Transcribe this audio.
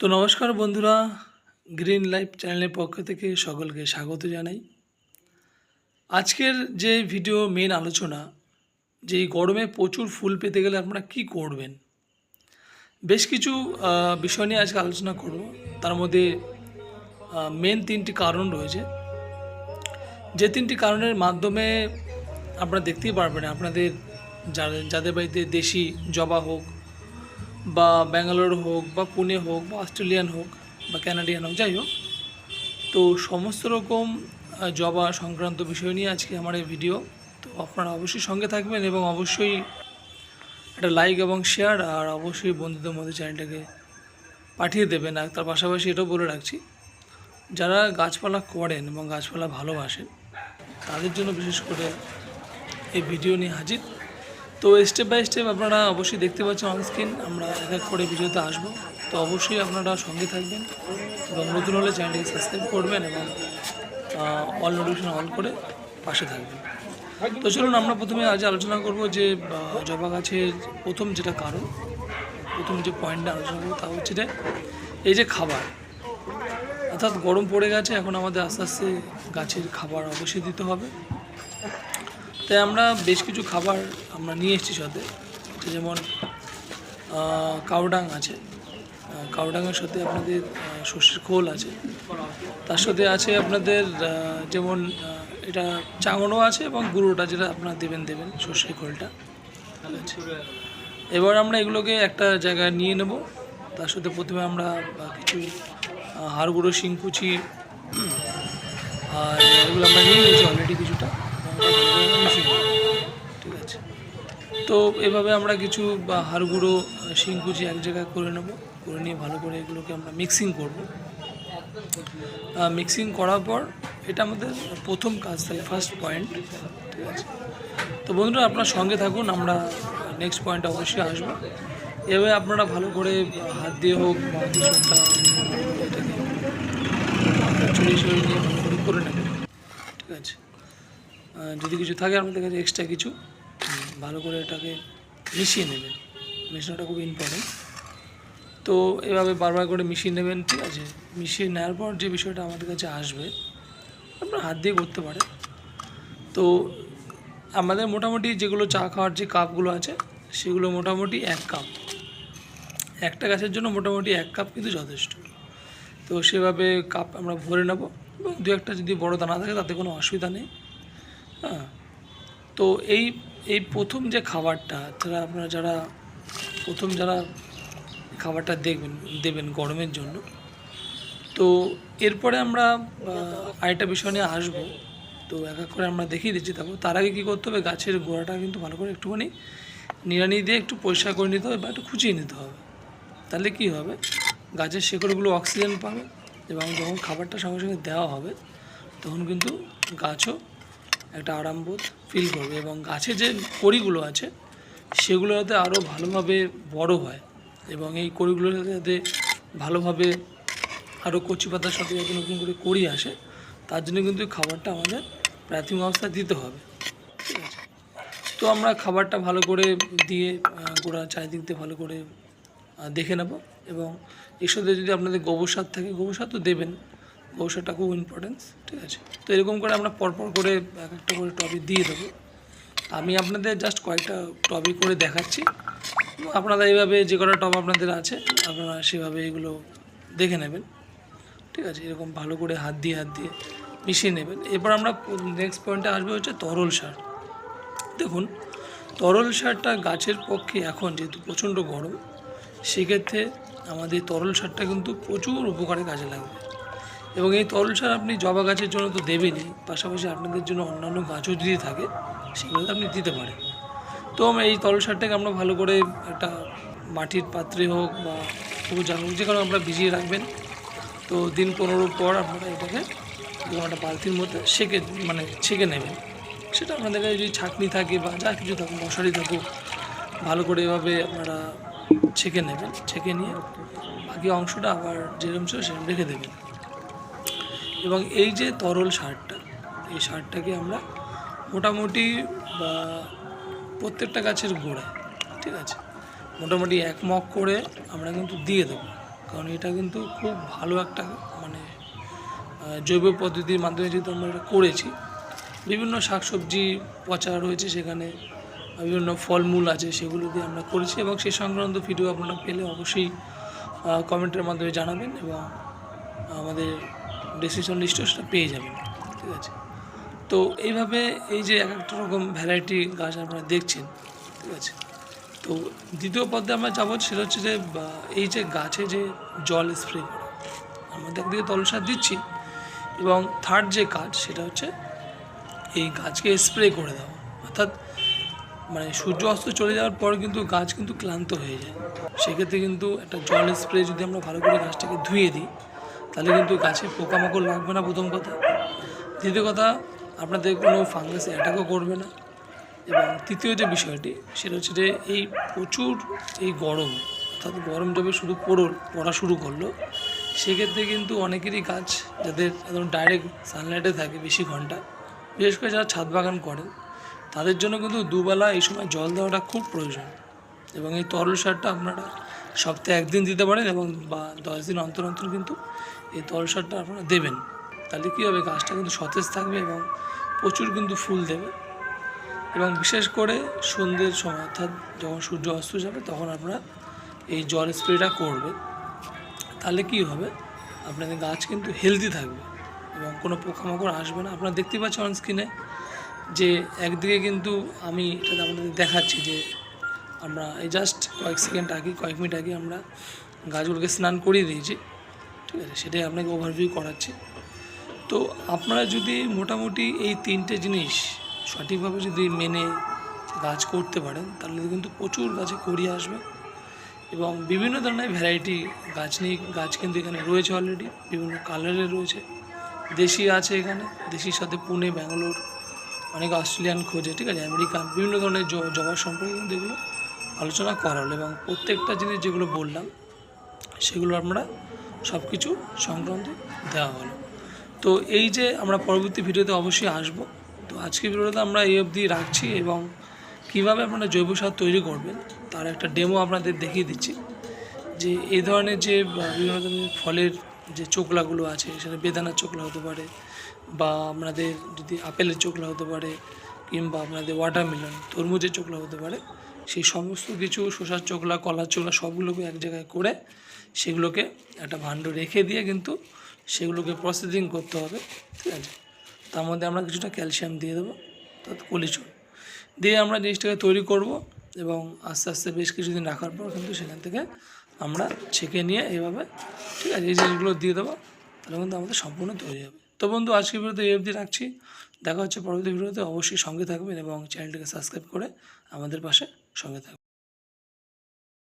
তো নমস্কার বন্ধুরা গ্রিন লাইফ চ্যানেলের পক্ষ থেকে সকলকে স্বাগত জানাই। আজকের যে ভিডিও মেন আলোচনা যে গরমে প্রচুর ফুল পেতে গেলে আপনারা কি করবেন, বেশ কিছু বিষয় নিয়ে আজকে আলোচনা করব। তার মধ্যে মেন তিনটি কারণ রয়েছে। যে তিনটি কারণের মাধ্যমে আপনারা দেখতেই পারবেন, আপনাদের যাদের বাড়িতে দেশি জবা হোক বা ব্যাঙ্গালোর হোক বা পুনে হোক বা অস্ট্রেলিয়ান হোক বা ক্যানাডিয়ান হোক, যাই হোক। তো সমস্ত রকম জবা সংক্রান্ত বিষয় নিয়ে আজকে আমার এই ভিডিও। তো আপনারা অবশ্যই সঙ্গে থাকবেন এবং অবশ্যই একটা লাইক এবং শেয়ার আর অবশ্যই বন্ধুদের মধ্যে চ্যানেলটাকে পাঠিয়ে দেবেন। আর তার পাশাপাশি এটাও বলে রাখছি, যারা গাছপালা করেন এবং গাছপালা ভালোবাসেন, তাদের জন্য বিশেষ করে এই ভিডিও নিয়ে হাজির। তো স্টেপ বাই স্টেপ আপনারা অবশ্যই দেখতে পাচ্ছেন অন স্ক্রিন আমরা এক এক করে ভিডিওতে আসব। তো অবশ্যই আপনারা সঙ্গে থাকবেন এবং নতুন হলে চ্যানেলটিকে সাবস্ক্রাইব করবেন এবং অল নোটিফিকেশন অন করে পাশে থাকবেন। তো চলুন, আমরা প্রথমে আজ আলোচনা করব যে জবা গাছের প্রথম যেটা কারণ, প্রথম যে পয়েন্টটা আলোচনা করব তা হচ্ছে যে, এই যে খাবার, অর্থাৎ গরম পড়ে গেছে, এখন আমাদের আস্তে আস্তে গাছের খাবার অবশ্যই দিতে হবে। তাই আমরা বেশ কিছু খাবার আমরা নিয়ে এসেছি সাথে। যেমন কাউডাং আছে। আহ, কাউডাংয়ের সাথে আপনাদের সর্ষের খোল আছে। তার সাথে আছে আপনাদের যেমন এটা চাঙনও আছে এবং গুঁড়োটা যেটা আপনারা দেবেন দেবেন সর্ষের খোলটা। এবার আমরা এগুলোকে একটা জায়গায় নিয়ে নেব। তার সাথে প্রথমে আমরা কিছু আহ, হাড় গুঁড়ো শিংকুচি আর এগুলো আমরা নিয়ে নিয়েছি অলরেডি কিছুটা। ঠিক আছে। তো এভাবে আমরা কিছু, বা হাড় গুঁড়ো শিংকুচি এক জায়গায় করে নেব, করে নিয়ে ভালো করে এগুলোকে আমরা মিক্সিং করব। মিক্সিং করার পর এটা আমাদের প্রথম কাজ থাকে ফার্স্ট পয়েন্ট ঠিক আছে। তো বন্ধুরা, আপনার সঙ্গে থাকুন, আমরা নেক্সট পয়েন্ট অবশ্যই আসব। এভাবে আপনারা ভালো করে হাত দিয়ে হোক, বা কিছুটা এটাকে ছড়িয়ে ছড়িয়ে নিয়ে ভালো করে করে নেবেন, ঠিক আছে। যদি কিছু থাকে আপনাদের কাছে এক্সট্রা কিছু ভালো করে এটাকে মিশিয়ে নেবেন। মেশানোটা খুব ইম্পর্টেন্ট তো এভাবে বারবার করে মিশিয়ে নেবেন, ঠিক আছে? মিশিয়ে নেওয়ার পর যে বিষয়টা আমাদের কাছে আসবে, আপনার হাত দিয়ে করতে পারে তো আমাদের মোটামুটি যেগুলো চা খাওয়ার যে কাপগুলো আছে, সেগুলো মোটামুটি এক কাপ। একটা গাছের জন্য মোটামুটি এক কাপ কিন্তু যথেষ্ট। তো সেভাবে কাপ আমরা ভরে নেব এবং দু একটা যদি বড় দানা থাকে, তাতে কোনো অসুবিধা নেই। হ্যাঁ। তো এই এই প্রথম যে খাবারটা যারা আপনারা যারা, প্রথম যারা খাবারটা দেখবেন, দেবেন গরমের জন্য, তো এরপরে আমরা আরেকটা বিষয় নিয়ে আসব। তো এক এক করে আমরা দেখিয়ে দিচ্ছি। তারপর তার আগে কী করতে হবে? গাছের গোড়াটা কিন্তু ভালো করে একটুখানি নিড়ানি দিয়ে একটু পরিষ্কার করে নিতে হবে বা একটু খুঁচিয়ে নিতে হবে। তাহলে কি হবে? গাছের শেকড়গুলো অক্সিজেন পাবে এবং যখন খাবারটা সঙ্গে সঙ্গে দেওয়া হবে, তখন কিন্তু গাছও একটা আরামবোধ ফিল করবে এবং গাছে যে কড়িগুলো আছে সেগুলো যাতে আরও ভালোভাবে বড় হয় এবং এই কড়িগুলো যাতে ভালোভাবে আরও কচি পাতার সাথে যাতে নতুন করে কড়ি আসে, তার জন্য কিন্তু খাবারটা আমাদের প্রাথমিক অবস্থায় দিতে হবে। ঠিক আছে? তো আমরা খাবারটা ভালো করে দিয়ে গোড়া চারিদিক দিয়ে ভালো করে দেখে নেব এবং এর সাথে যদি আপনাদের গোবর সার থাকে, গোবর সার তো দেবেন সারটা খুব ইম্পর্টেন্স ঠিক আছে? তো এরকম করে আমরা পরপর করে এক একটা করে টপিক দিয়ে দেবো। আমি আপনাদের জাস্ট কয়েকটা টপিক করে দেখাচ্ছি। আপনারা এইভাবে যে কটা টপ আপনাদের আছে, আপনারা সেভাবে এগুলো দেখে নেবেন। ঠিক আছে? এরকম ভালো করে হাত দিয়ে হাত দিয়ে মিশিয়ে নেবেন। এরপর আমরা নেক্সট পয়েন্টে আসবে হচ্ছে তরল সার। দেখুন, তরল সারটা গাছের পক্ষে এখন যেহেতু প্রচণ্ড গরম, সেক্ষেত্রে আমাদের তরল সারটা কিন্তু প্রচুর উপকারে কাজে লাগবে। এবং এই তরল সার আপনি জবা গাছের জন্য তো দেবেনই, পাশাপাশি আপনাদের জন্য অন্যান্য গাছও যদি থাকে সেগুলোতে আপনি দিতে পারেন। তো এই তরল সারটাকে আমরা ভালো করে একটা মাটির পাত্রে হোক বা সবুজ হোক যেখানে আপনারা ভিজিয়ে রাখবেন। তো দিন পনেরো পর আপনারা এটাকে একটা বালতির মধ্যে সেকে মানে ছেঁকে নেবেন। সেটা আপনাদের কাছে যদি ছাঁকনি থাকে বা যা কিছু থাকুক মশারি থাকুক, ভালো করে এভাবে আপনারা ছেঁকে নেবেন ছেঁকে নিয়ে বাকি অংশটা আবার যেরকম ছিল সেরকম রেখে দেবেন। এবং এই যে তরল সারটা, এই সারটাকে আমরা মোটামুটি বা প্রত্যেকটা গাছের গোড়ায়, ঠিক আছে, মোটামুটি এক মগ করে আমরা কিন্তু দিয়ে দেবো। কারণ এটা কিন্তু খুব ভালো একটা মানে জৈব পদ্ধতির মাধ্যমে যেহেতু আমরা এটা করেছি, বিভিন্ন শাকসবজি পচা রয়েছে সেখানে বিভিন্ন ফলমূল আছে সেগুলো দিয়ে আমরা করেছি এবং সেই সংক্রান্ত ভিডিও আপনারা পেলে অবশ্যই কমেন্টের মাধ্যমে জানাবেন এবং আমাদের ডিসিশন লিস্টও সেটা পেয়ে যাবেন, ঠিক আছে? তো এইভাবে এই যে এক একটা রকম ভ্যারাইটি গাছ আপনারা দেখছেন, ঠিক আছে? তো দ্বিতীয় পদে আমরা যাব সেটা হচ্ছে যে এই যে গাছে যে জল স্প্রে আমাদের একদিকে তলসার দিচ্ছি এবং থার্ড যে কাজ সেটা হচ্ছে এই গাছকে স্প্রে করে দেওয়া, অর্থাৎ মানে সূর্য অস্ত চলে যাওয়ার পর কিন্তু গাছ কিন্তু ক্লান্ত হয়ে যায়। সেক্ষেত্রে কিন্তু একটা জল স্প্রে যদি আমরা ভালো করে গাছটাকে ধুয়ে দিই তাহলে কিন্তু গাছে পোকামাকড় লাগবে না প্রথম কথা। দ্বিতীয় কথা, আপনাদের কোনো ফাঙ্গাস অ্যাটাকও করবে না। এবং তৃতীয় যে বিষয়টি, সেটা হচ্ছে যে এই প্রচুর এই গরম, অর্থাৎ গরম যবে শুধু পড়ল, পড়া শুরু করল, সেক্ষেত্রে কিন্তু অনেকেরই গাছ যাদের একদম ডাইরেক্ট সানলাইটে থাকে বেশি ঘণ্টা, বিশেষ করে যারা ছাদ বাগান করেন তাদের জন্য কিন্তু দুবেলা এই সময় জল দেওয়াটা খুব প্রয়োজন। এবং এই তরল সারটা আপনারা সপ্তাহে একদিন দিতে পারেন এবং বা দশ দিন অন্তর অন্তর কিন্তু এই তরল সারটা আপনারা দেবেন। তাহলে কী হবে? গাছটা কিন্তু সতেজ থাকবে এবং প্রচুর কিন্তু ফুল দেবে। এবং বিশেষ করে সন্ধ্যের সময়, অর্থাৎ যখন সূর্য অস্ত যাবে, তখন আপনারা এই জল স্প্রেটা করবে তাহলে কি হবে? আপনাদের গাছ কিন্তু হেলদি থাকবে এবং কোনো পোকামাকড় আসবে না। আপনারা দেখতে পাচ্ছেন অন স্ক্রিনে যে একদিকে কিন্তু আমি এটা আপনাদের দেখাচ্ছি যে আমরা এই জাস্ট কয়েক সেকেন্ড আগে, কয়েক মিনিট আগে আমরা গাছগুলোকে স্নান করিয়ে দিয়েছি। ঠিক আছে সেটাই আপনাকে ওভারভিউ করাচ্ছি। তো আপনারা যদি মোটামুটি এই তিনটে জিনিস সঠিকভাবে যদি মেনে গাছ করতে পারেন, তাহলে কিন্তু প্রচুর গাছে করিয়ে আসবে এবং বিভিন্ন ধরনের ভ্যারাইটি গাছ নিয়ে, গাছ কিন্তু এখানে রয়েছে অলরেডি বিভিন্ন কালারের রয়েছে। দেশি আছে এখানে, দেশির সাথে পুনে, ব্যাঙ্গালোর, অনেক অস্ট্রেলিয়ান খোঁজে, ঠিক আছে আমেরিকান বিভিন্ন ধরনের জবা সম্পর্কে কিন্তু এগুলো আলোচনা করা হলো এবং প্রত্যেকটা জিনিস যেগুলো বললাম, সেগুলো আমরা সব কিছু সংক্রান্ত দেওয়া হলো। তো এই যে আমরা পরবর্তী ভিডিওতে অবশ্যই আসব। তো আজকের ভিডিওতে আমরা এই অবধি রাখছি এবং কীভাবে আপনারা জৈব সার তৈরি করবেন তার একটা ডেমো আপনাদের দেখিয়ে দিচ্ছি। যে এই ধরনের যে বিভিন্ন ধরনের ফলের যে চোকলাগুলো আছে, সেটা বেদানার চোকলা হতে পারে বা আপনাদের যদি আপেলের চোকলা হতে পারে কিংবা আপনাদের ওয়াটারমেলন তরমুজের চোকলা হতে পারে সেই সমস্ত কিছু শসার চোখলা, কলার চোখলা সবগুলোকে এক জায়গায় করে সেগুলোকে একটা ভাণ্ড রেখে দিয়ে কিন্তু সেগুলোকে প্রসেসিং করতে হবে, ঠিক আছে? তার মধ্যে আমরা কিছুটা ক্যালসিয়াম দিয়ে দেবো, অর্থাৎ কলিচুন দিয়ে আমরা জিনিসটাকে তৈরি করব এবং আস্তে আস্তে বেশ কিছুদিন রাখার পর কিন্তু সেখান থেকে আমরা ছেঁকে নিয়ে এইভাবে, ঠিক আছে? এই জিনিসগুলো দিয়ে দেবো, তাহলে কিন্তু আমাদের সম্পূর্ণ তৈরি হবে। তো বন্ধু আজকের ভিডিওতে এই অবধি রাখছি। দেখা হচ্ছে পরবর্তী ভিডিওতে। অবশ্যই সঙ্গে থাকবেন এবং চ্যানেলটিকে সাবস্ক্রাইব করে আমাদের পাশে সঙ্গে থাকবেন